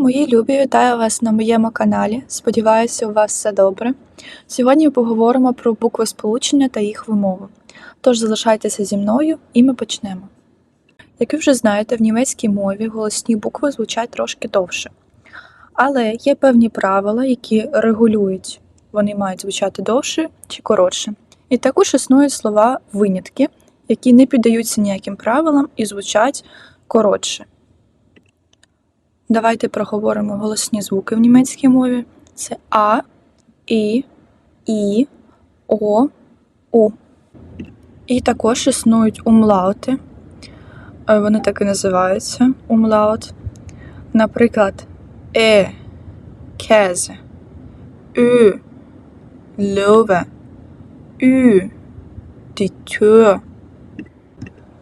Мої любі, вітаю вас на моєму каналі. Сподіваюся, у вас все добре. Сьогодні поговоримо про букви сполучення та їх вимову. Тож залишайтеся зі мною і ми почнемо. Як ви вже знаєте, в німецькій мові голосні букви звучать трошки довше. Але є певні правила, які регулюють, вони мають звучати довше чи коротше. І також існують слова винятки, які не піддаються ніяким правилам і звучать коротше. Давайте проговоримо голосні звуки в німецькій мові. Це А, І, І, О, У. І також існують умлаути. Е, Вони так і називаються умлаут. Наприклад, Е, Käse, Ö, Löwe, Ü, die.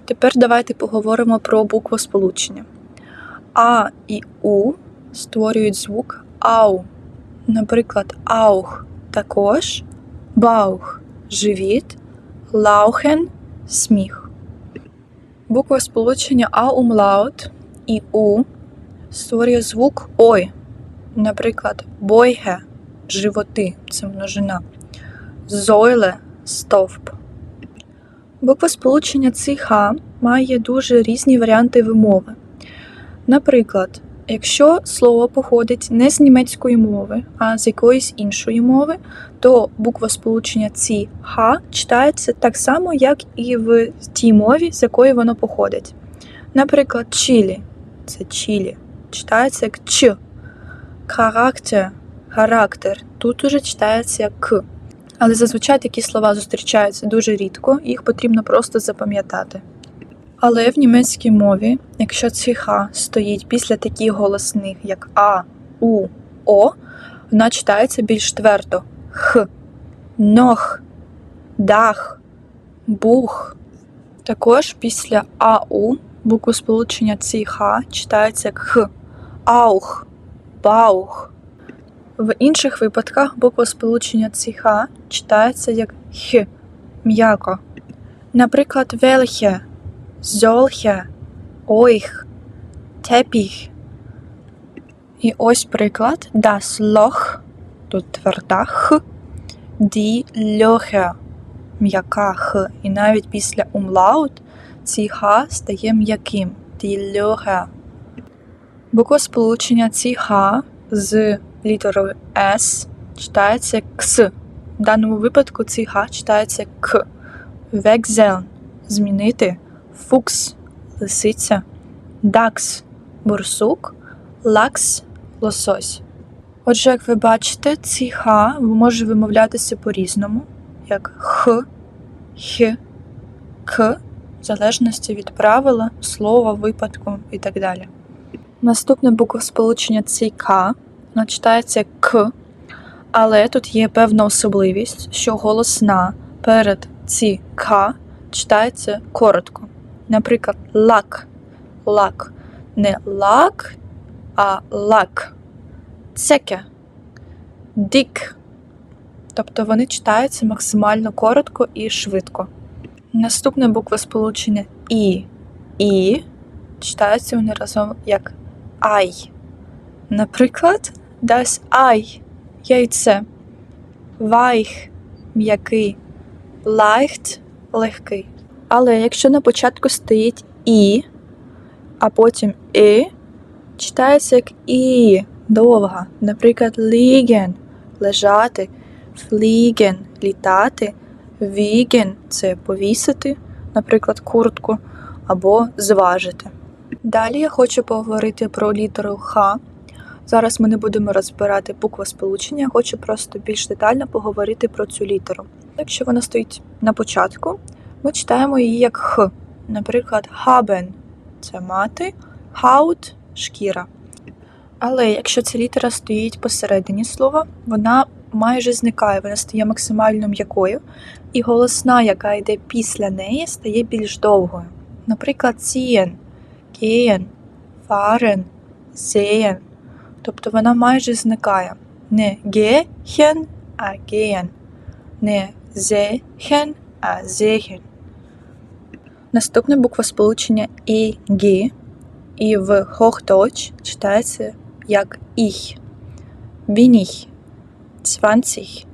Тепер давайте поговоримо про букву сполучення. А і У створюють звук ау. Наприклад, аух також, баух живіт, лаухен сміх. Буква сполучення А умлаут і У створює звук ой. Наприклад, бойге животи це множина, зойле стовп. Буква сполучення ЦХ має дуже різні варіанти вимови. Наприклад, якщо слово походить не з німецької мови, а з якоїсь іншої мови, то буква сполучення ці х читається так само, як і в тій мові, з якої воно походить. Наприклад, чилі це чилі, читається як ч. Характер, характер тут уже читається як к. Але зазвичай такі слова зустрічаються дуже рідко, їх потрібно просто запам'ятати. Але в німецькій мові, якщо ціха стоїть після таких голосних, як А, У, О, вона читається більш твердо Х, нох, дах, бух. Також після АУ букву сполучення ціха читається як Х, аух, баух. В інших випадках буква сполучення ціха читається як Х, м'яко. Наприклад, велхе solche, euch, Teppich. І ось приклад das Loch, тут тверда х, die Löcher, м'яка х. І навіть після умлаут ці х стає м'яким. Die Löcher. Буква сполучення ці х з літерою S читається кс. В даному випадку ці х читається к. Wechseln – змінити фукс лисиця, дакс борсук, лакс лосось. Отже, як ви бачите, ці х може вимовлятися по-різному, як х, х, к, в залежності від правила, слова, випадку і так далі. Наступне буква сполучення к, читається к, але тут є певна особливість, що голосна перед ці к читається коротко. Наприклад, лак, лак, не лак, а лак, цеке, дік. Тобто вони читаються максимально коротко і швидко. Наступна буква сполучення І. І читаються вони разом як ай. Наприклад, das Ei – яйце, weich – м'який, leicht – легкий. Але якщо на початку стоїть І, а потім И, читається як І довга. Наприклад, liegen – лежати, fliegen – літати, wiegen – це повісити, наприклад, куртку, або зважити. Далі я хочу поговорити про літеру Х. Зараз ми не будемо розбирати буква сполучення, я хочу просто більш детально поговорити про цю літеру. Якщо вона стоїть на початку, ми читаємо її як Х. Наприклад, haben – це мати, Haut – шкіра. Але якщо ця літера стоїть посередині слова, вона майже зникає, вона стає максимально м'якою, і голосна, яка йде після неї, стає більш довгою. Наприклад, ziehen, gehen, fahren, sehen. Тобто вона майже зникає. Не gehen, а gehen. Не sehen, а sehen. Наступна буква сполучення і гі, і в Hochdeutsch читається як ich, wenig, 20,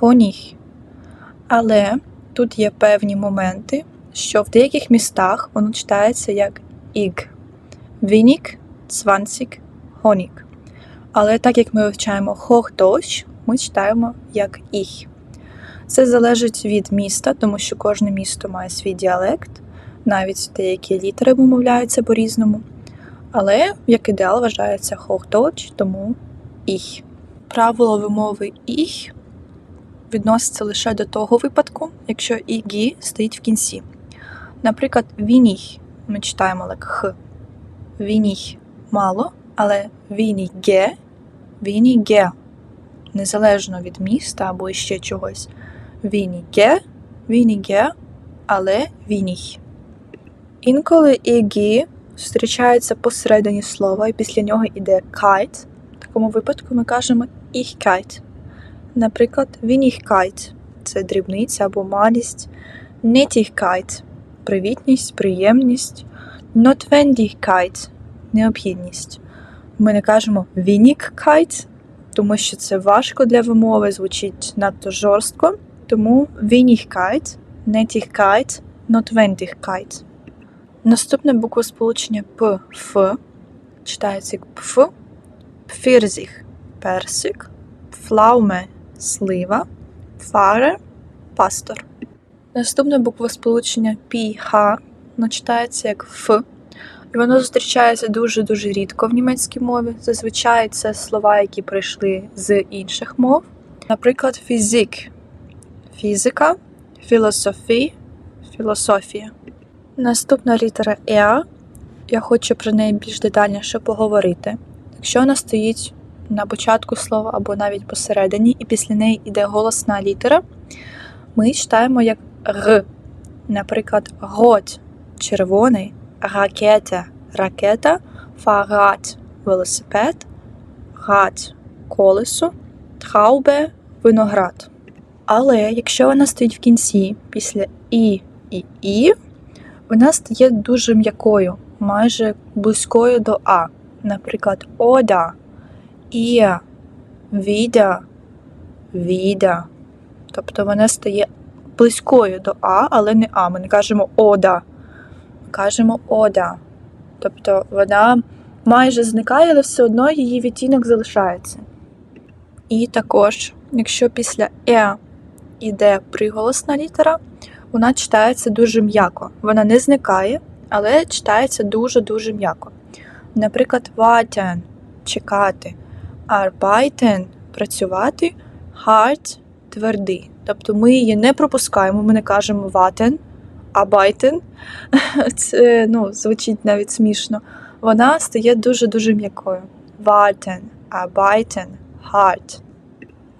Honig. Але тут є певні моменти, що в деяких містах воно читається як ig. Wenig, 20, Honig. Але так як ми вивчаємо Hochdeutsch, ми читаємо як ich. Це залежить від міста, тому що кожне місто має свій діалект, навіть деякі літери вимовляються по-різному. Але як ідеал вважається Hochdeutsch, тому ich. Правило вимови ich відноситься лише до того випадку, якщо «ігі» стоїть в кінці. Наприклад, «вініг» ми читаємо як «х». «Вініг» мало, але «вініге» «вініге» незалежно від міста або ще чогось. «Вініге» «вініге», але «вініг». Інколи «ігі» зустрічається посередині слова, і після нього йде «кайт». В такому випадку ми кажемо «ich kite». Наприклад, Вінігкайт це дрібниця або малість, Нетігкайт привітність, приємність, Нотвендігкайт необхідність. Ми не кажемо Вінігкайт, тому що це важко для вимови, звучить надто жорстко. Тому Вінігкайт, Нетігкайт, Нотвендігкайт. Наступне буквосполучення П, Ф читається як Пф, Пфірзіх персик, Пфлауме слива, фаре, пастор. Наступне буквосполучення пі-ха воно читається як Ф. І воно зустрічається дуже-дуже рідко в німецькій мові. Зазвичай це слова, які прийшли з інших мов. Наприклад, фізик, фізика, філософі, філософія. Наступна літера Е. Я хочу про неї більш детальніше поговорити. Якщо вона стоїть на початку слова або навіть посередині, і після неї йде голосна літера, ми читаємо як Р. Наприклад, год червоний, ракета, ракета, фарад велосипед, гад колесо, траубе виноград. Але якщо вона стоїть в кінці після І і І, вона стає дуже м'якою, майже близькою до А. Наприклад, ода. Ія, віда, віда. Тобто вона стає близькою до А, але не А. Ми не кажемо ода. Ми кажемо ода. Тобто вона майже зникає, але все одно її відтінок залишається. І також, якщо після Е йде приголосна літера, вона читається дуже м'яко. Вона не зникає, але читається дуже-дуже м'яко. Наприклад, ватян чекати arbeiten – працювати, hard – твердий. Тобто ми її не пропускаємо, ми не кажемо warten, arbeiten. Це ну, звучить навіть смішно. Вона стає дуже-дуже м'якою. Warten, arbeiten, hard.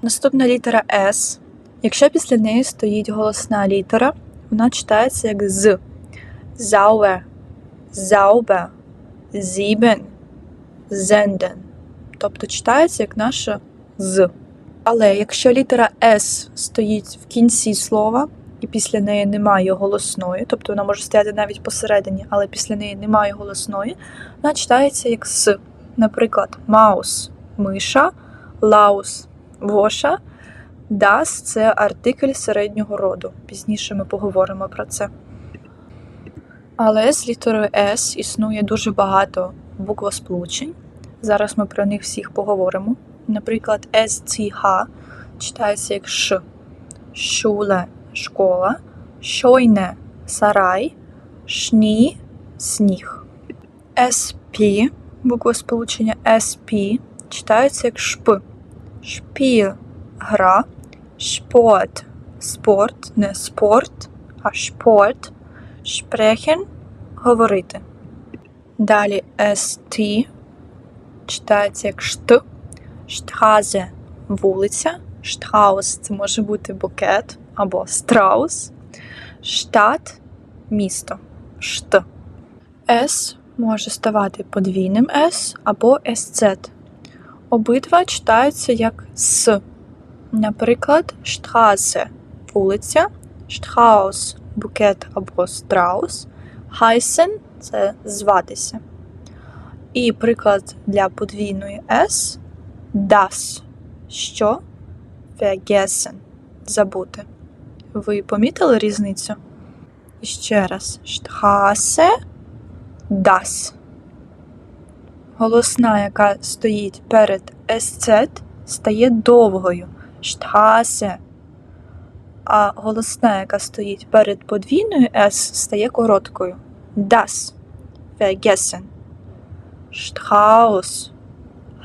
Наступна літера S. Якщо після неї стоїть голосна літера, вона читається як з. Sauber, sauber, sieben, senden тобто читається як наша з. Але якщо літера С стоїть в кінці слова, і після неї немає голосної, тобто вона може стояти навіть посередині, але після неї немає голосної, вона читається як С. Наприклад, маус миша, лаус воша, дас це артикль середнього роду. Пізніше ми поговоримо про це. Але з літерою С існує дуже багато буквосполучень. Зараз ми про них всіх поговоримо. Наприклад, SCH читається як Ш, шуле школа, шойне сарай, шні сніг. SP, буква сполучення SP читається як шп, шпіл гра, шпорт спорт, не спорт, а шпорт, шпрехен говорити. Далі ST читається як шт, штразе вулиця, штраус це може бути букет або страус, штат місто, шт. С може ставати подвійним С або СЦ. Обидва читаються як С. Наприклад, штрасе вулиця, штраус букет або страус, хайсен це зватися. І приклад для подвійної S das. Що? Vergessen. Забути. Ви помітили різницю? Ще раз. Straße, das. Голосна, яка стоїть перед SZ, стає довгою. Straße. А голосна, яка стоїть перед подвійною S, стає короткою. Das. Vergessen. Strauß.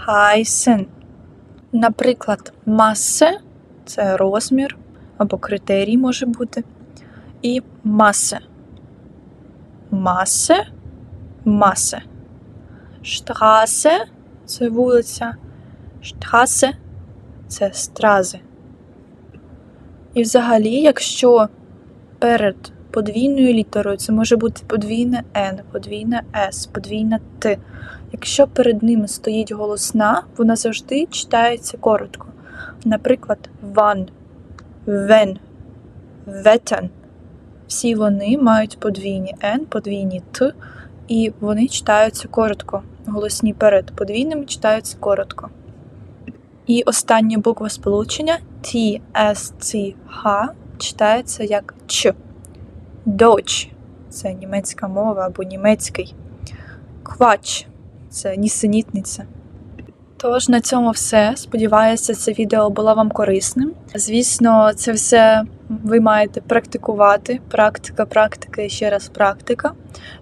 Heißen. Наприклад, масе це розмір або критерій може бути. І масе. Масе, масе. Штрасе це вулиця. Штрасе це стрази. І взагалі, якщо перед подвійною літерою це може бути подвійне N, подвійне S, подвійне Т. Якщо перед ними стоїть голосна, вона завжди читається коротко. Наприклад, ван, вен, ветен. Всі вони мають подвійні N, подвійні Т, і вони читаються коротко. Голосні перед подвійними читаються коротко. І остання буква сполучення T, S, C, H читається як Ч. Доч це німецька мова або німецький. Квач це нісенітниця. Тож на цьому все. Сподіваюся, це відео було вам корисним. Звісно, це все ви маєте практикувати. Практика, практика і ще раз практика,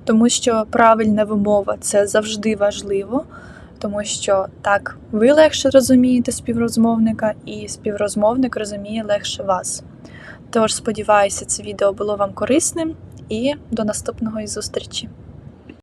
тому що правильна вимова це завжди важливо, тому що так ви легше розумієте співрозмовника, і співрозмовник розуміє легше вас. Тож сподіваюся, це відео було вам корисним і до наступного зустрічі.